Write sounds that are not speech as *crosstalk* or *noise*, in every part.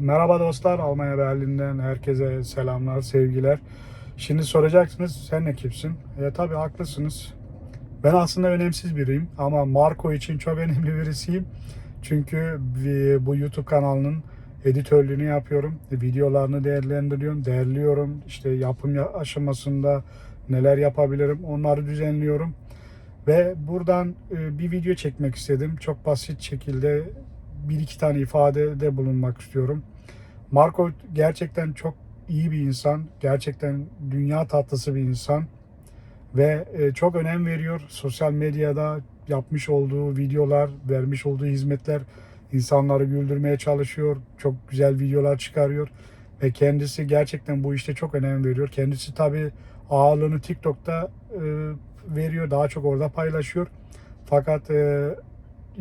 Merhaba dostlar, Almanya Berlin'den herkese selamlar, sevgiler. Şimdi soracaksınız sen ne kimsin? E tabi haklısınız. Ben aslında önemsiz biriyim ama Marco için çok *laughs* önemli birisiyim. Çünkü bu YouTube kanalının editörlüğünü yapıyorum. Videolarını değerlendiriyorum, değerliyorum. İşte yapım ya- aşamasında neler yapabilirim onları düzenliyorum. Ve buradan e, bir video çekmek istedim. Çok basit şekilde bir iki tane ifadede bulunmak istiyorum. Marco gerçekten çok iyi bir insan. Gerçekten dünya tatlısı bir insan. Ve e, çok önem veriyor. Sosyal medyada yapmış olduğu videolar, vermiş olduğu hizmetler insanları güldürmeye çalışıyor. Çok güzel videolar çıkarıyor. Ve kendisi gerçekten bu işte çok önem veriyor. Kendisi tabii ağırlığını TikTok'ta e, veriyor. Daha çok orada paylaşıyor. Fakat e,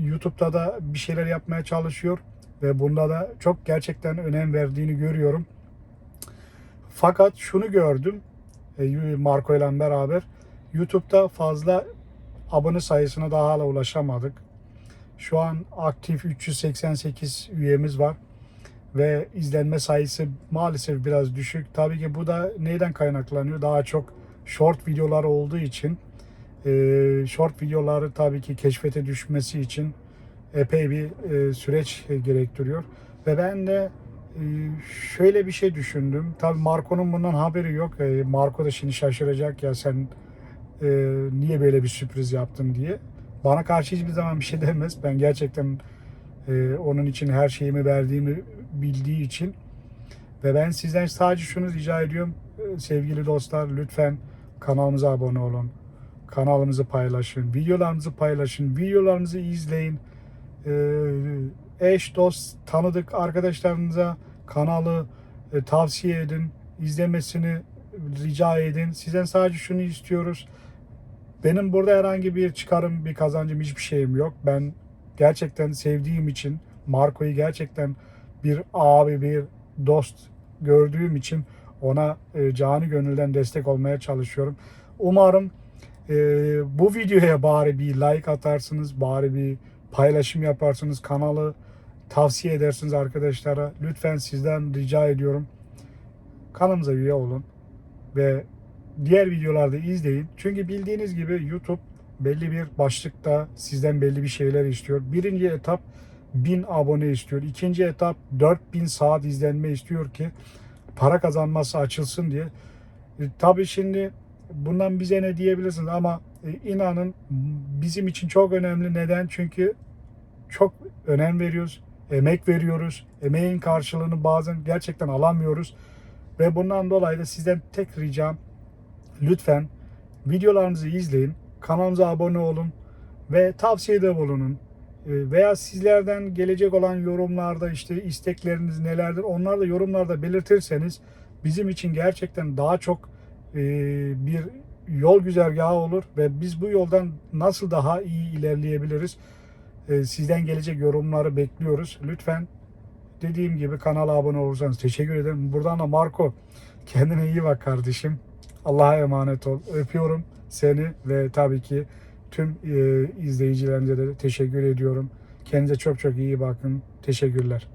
YouTube'da da bir şeyler yapmaya çalışıyor ve bunda da çok gerçekten önem verdiğini görüyorum. Fakat şunu gördüm e, Marco ile beraber YouTube'da fazla abone sayısına daha hala ulaşamadık. Şu an aktif 388 üyemiz var ve izlenme sayısı maalesef biraz düşük. Tabii ki bu da neyden kaynaklanıyor? Daha çok short videolar olduğu için e, short videoları tabii ki keşfete düşmesi için epey bir e, süreç e, gerektiriyor. Ve ben de e, şöyle bir şey düşündüm. Tabii Marco'nun bundan haberi yok. E, Marco da şimdi şaşıracak ya sen e, niye böyle bir sürpriz yaptın diye. Bana karşı hiçbir zaman bir şey demez. Ben gerçekten e, onun için her şeyimi verdiğimi bildiği için ve ben sizden sadece şunu rica ediyorum e, sevgili dostlar lütfen kanalımıza abone olun. Kanalımızı paylaşın, videolarımızı paylaşın, videolarımızı izleyin. E, eş, dost, tanıdık arkadaşlarınıza kanalı e, tavsiye edin, izlemesini rica edin. Sizden sadece şunu istiyoruz. Benim burada herhangi bir çıkarım, bir kazancım, hiçbir şeyim yok. Ben gerçekten sevdiğim için Marco'yu gerçekten bir abi, bir dost gördüğüm için ona e, canı gönülden destek olmaya çalışıyorum. Umarım e, bu videoya bari bir like atarsınız, bari bir paylaşım yaparsınız, kanalı tavsiye edersiniz arkadaşlara. Lütfen sizden rica ediyorum. Kanalımıza üye olun ve diğer videolarda izleyin. Çünkü bildiğiniz gibi YouTube belli bir başlıkta sizden belli bir şeyler istiyor. Birinci etap 1000 abone istiyor. İkinci etap 4000 saat izlenme istiyor ki para kazanması açılsın diye. E, tabii şimdi bundan bize ne diyebilirsiniz ama e, inanın bizim için çok önemli. Neden? Çünkü çok önem veriyoruz. Emek veriyoruz. Emeğin karşılığını bazen gerçekten alamıyoruz. Ve bundan dolayı da sizden tek ricam lütfen videolarımızı izleyin. Kanalımıza abone olun ve tavsiyede bulunun. E, Veya sizlerden gelecek olan yorumlarda işte istekleriniz nelerdir onları da yorumlarda belirtirseniz bizim için gerçekten daha çok bir yol güzergahı olur ve biz bu yoldan nasıl daha iyi ilerleyebiliriz e, sizden gelecek yorumları bekliyoruz. Lütfen dediğim gibi kanala abone olursanız teşekkür ederim. Buradan da Marco kendine iyi bak kardeşim. Allah'a emanet ol. Öpüyorum seni ve tabii ki tüm e, izleyicilerimize de teşekkür ediyorum. Kendinize çok çok iyi bakın. Teşekkürler.